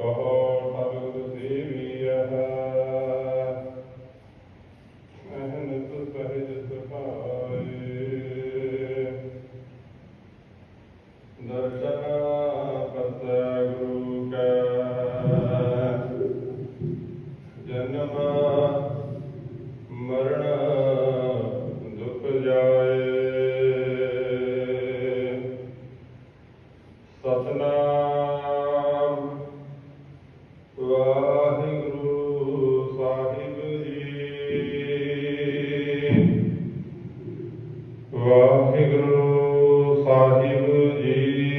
Oh.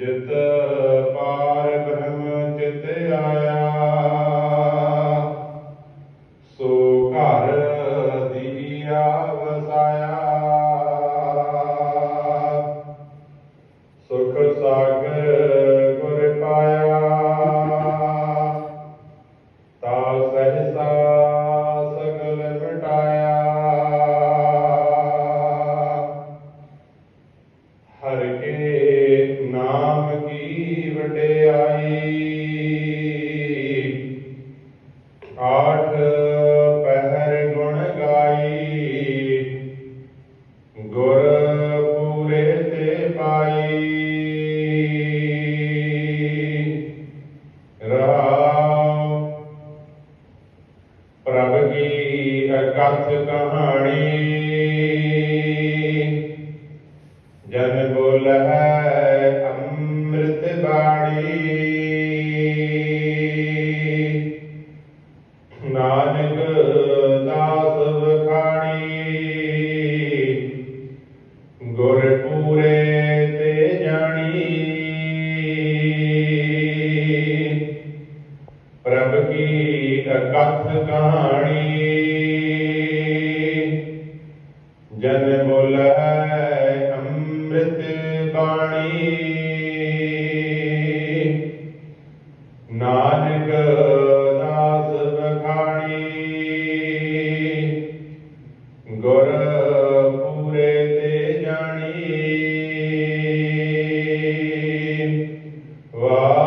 ਜਿਤ ਪਾਰ ਬ੍ਰਹਮ ਚਿਤ ਆਇਆ। ਗੁਰ ਪੂਰੇ ਤੇ ਪਾਈ। ਰਾਮ ਪ੍ਰਭ ਕੀ ਅਕਥ ਕਹਾਣੀ। ਜਨ ਬੋਲ ਹੈ ਅੰਮ੍ਰਿਤ ਬਾਣੀ। ਨਾਨਕ Wow.